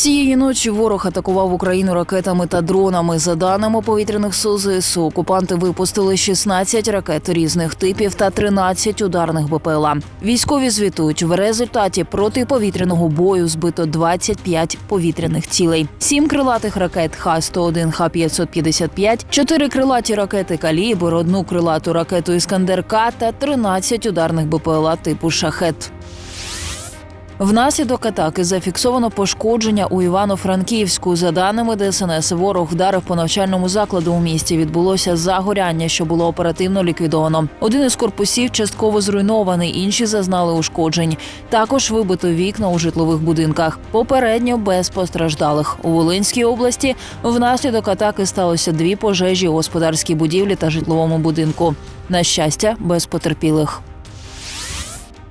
Цієї ночі ворог атакував Україну ракетами та дронами. За даними повітряних сил ЗСУ, окупанти випустили 16 ракет різних типів та 13 ударних БПЛА. Військові звітують, в результаті протиповітряного бою збито 25 повітряних цілей, 7 крилатих ракет Х-101, Х-555, 4 крилаті ракети «Калібр», одну крилату ракету «Іскандер-К» та 13 ударних БПЛА типу «Шахет». Внаслідок атаки зафіксовано пошкодження у Івано-Франківську. За даними ДСНС, ворог вдарив по навчальному закладу у місті. Відбулося загоряння, що було оперативно ліквідовано. Один із корпусів частково зруйнований, інші зазнали ушкоджень. Також вибито вікна у житлових будинках. Попередньо без постраждалих. У Волинській області внаслідок атаки сталося дві пожежі у господарській будівлі та житловому будинку. На щастя, без потерпілих.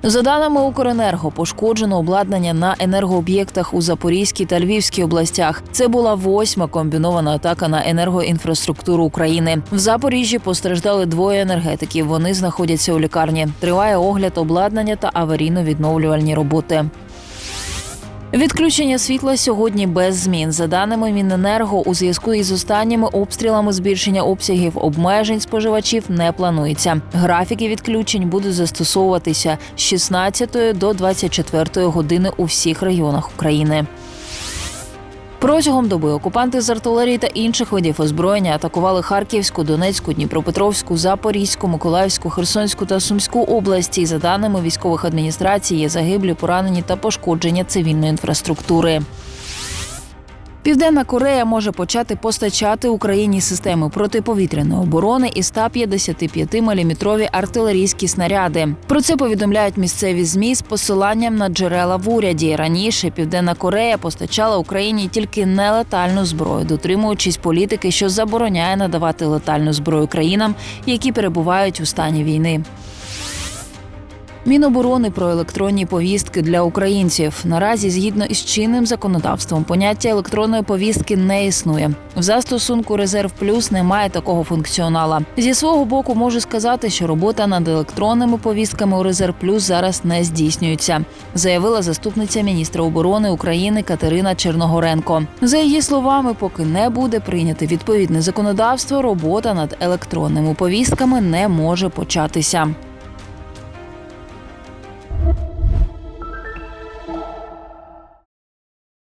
За даними Укренерго, пошкоджено обладнання на енергооб'єктах у Запорізькій та Львівській областях. Це була восьма комбінована атака на енергоінфраструктуру України. В Запоріжжі постраждали двоє енергетиків. Вони знаходяться у лікарні. Триває огляд обладнання та аварійно-відновлювальні роботи. Відключення світла сьогодні без змін. За даними Міненерго, у зв'язку із останніми обстрілами збільшення обсягів обмежень споживачів не планується. Графіки відключень будуть застосовуватися з 16 до 24 години у всіх регіонах України. Протягом доби окупанти з артилерії та інших видів озброєння атакували Харківську, Донецьку, Дніпропетровську, Запорізьку, Миколаївську, Херсонську та Сумську області. За даними військових адміністрацій, є загиблі, поранені та пошкодження цивільної інфраструктури. Південна Корея може почати постачати Україні системи протиповітряної оборони і 155-мм артилерійські снаряди. Про це повідомляють місцеві змі з посиланням на джерела в уряді. Раніше Південна Корея постачала Україні тільки нелетальну зброю, дотримуючись політики, що забороняє надавати летальну зброю країнам, які перебувають у стані війни. Міноборони про електронні повістки для українців наразі, згідно із чинним законодавством, поняття електронної повістки не існує. В застосунку Резерв Плюс немає такого функціонала. Зі свого боку можу сказати, що робота над електронними повістками у Резерв Плюс зараз не здійснюється, заявила заступниця міністра оборони України Катерина Черногоренко. За її словами, поки не буде прийняте відповідне законодавство, робота над електронними повістками не може початися.